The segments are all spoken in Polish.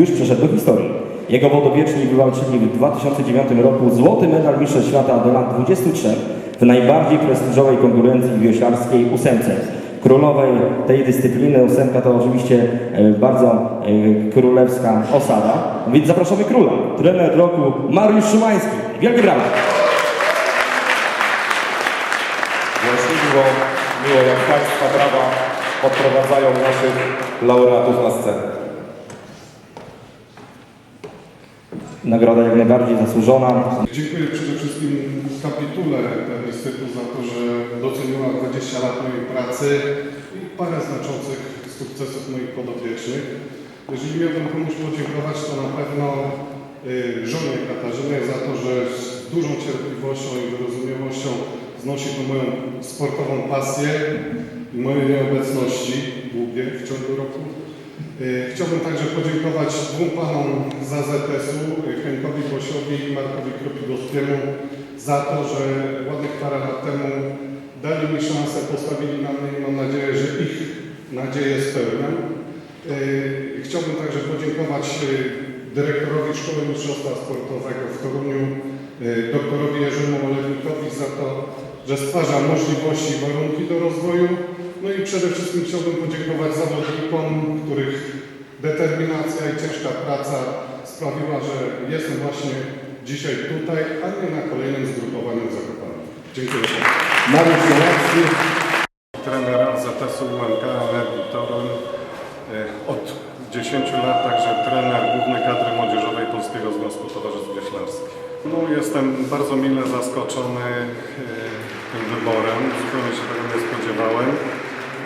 już przeszedł do historii. Jego wodowieczni wywalczyli w 2009 roku złoty medal Mistrzostw Świata do lat 23 w najbardziej prestiżowej konkurencji wioślarskiej ósemce. Królowej tej dyscypliny ósemka to oczywiście e, bardzo e, królewska osada. Więc zapraszamy króla, trener roku Mariusz Szymański. Wielkie brawa! Właśnie miło jak Państwa brawa odprowadzają naszych laureatów na scenę. Nagroda jak najbardziej zasłużona. Dziękuję przede wszystkim kapitule Instytutu za to, że doceniła 20 lat mojej pracy i parę znaczących sukcesów moich podopiecznych. Jeżeli miałbym komuś podziękować, to na pewno y, żonie Katarzynie za to, że z dużą cierpliwością i wyrozumiałością znosi tą moją sportową pasję i moje nieobecności długie w ciągu roku. Y, Chciałbym także podziękować dwóm panom z AZS-u, y, Henkowi Bosiowi i Markowi Kropidowskiemu za to, że ładnych parę lat temu dali mi szansę, postawili na mnie i mam nadzieję, że ich nadzieję spełniam. Y, Chciałbym także podziękować dyrektorowi Szkoły Mistrzostwa Sportowego w Toruniu, doktorowi Jerzemu Olewnikowi za to, że stwarza możliwości i warunki do rozwoju. No i przede wszystkim chciałbym podziękować zawodnikom, których determinacja i ciężka praca sprawiła, że jestem właśnie dzisiaj tutaj, a nie na kolejnym zgrupowaniu w Zakopanem. Dziękuję bardzo. Mariusz Szymański. Trener ZS-u Toruń. E, Od 10 lat także trener głównej kadry młodzieżowej Polskiego Związku Towarzystw Wioślarskich. No, jestem bardzo mile zaskoczony e, tym wyborem. Zupełnie się tego nie spodziewałem.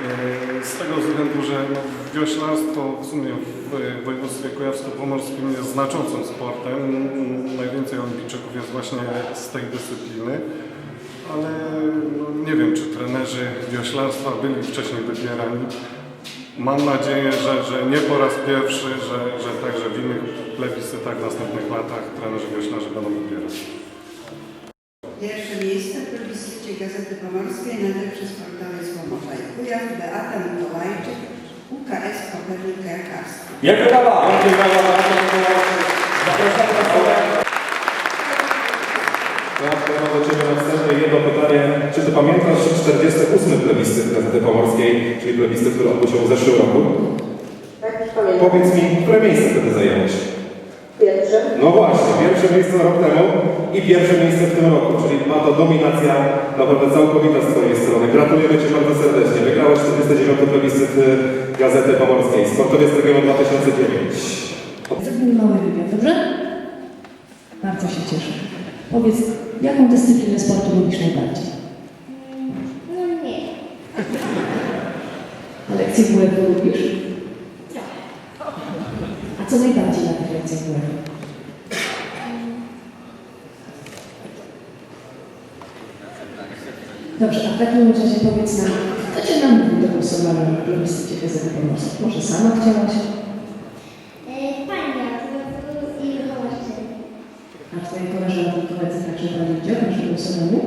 E, Z tego względu, że no, wioślarstwo w sumie w województwie kujawsko-pomorskim jest znaczącym sportem. Najwięcej Olimpijczyków jest właśnie z tej dyscypliny. Ale no, nie wiem, czy trenerzy wioślarstwa byli wcześniej wybierani. Mam nadzieję, że, że nie po raz pierwszy, że, że także w innych plebiscytach w następnych latach trenerzy wioślarzy będą wybierać. Pierwsze miejsce w plebiscycie Gazety Pomorskiej nade przez portale Pomorza i Kujaw Beata Mikołajczyk, UKS Kopernik Kajakarski. Wielkie brawa! Wielkie brawa! Zapraszamy na stronę. Ja mam do Ciebie na wstępie jedno pytanie. Czy Ty pamiętasz 48. plebiscyt Gazety Pomorskiej, czyli plebiscyt, który odbył się w zeszłym roku? Tak, już pamiętam. Powiedz mi, które miejsce wtedy zajęłeś? Pierwsze. No właśnie, pierwsze miejsce rok temu i pierwsze miejsce w tym roku, czyli ma to dominacja naprawdę całkowita z Twojej strony. Gratulujemy Ci bardzo serdecznie. Wygrałeś 49. plebiscyt y, Gazety Pomorskiej. Sportowiec regionu 2009. Zrobimy mały wywiad, dobrze? Bardzo się cieszę. Powiedz, jaką dyscyplinę sportu lubisz najbardziej? No nie. A lekcje WF lubisz? A co najbardziej na tych lekcjach WF? Dobrze, a w takim razie powiedz nam, Cię namówił do głosowania na plebiscycie Gazety Pomorskiej? Może sama chciałaś? E, Pani i wychowawczyni. A Twoje koleżanki koledzy także brali udział w naszym głosowaniu?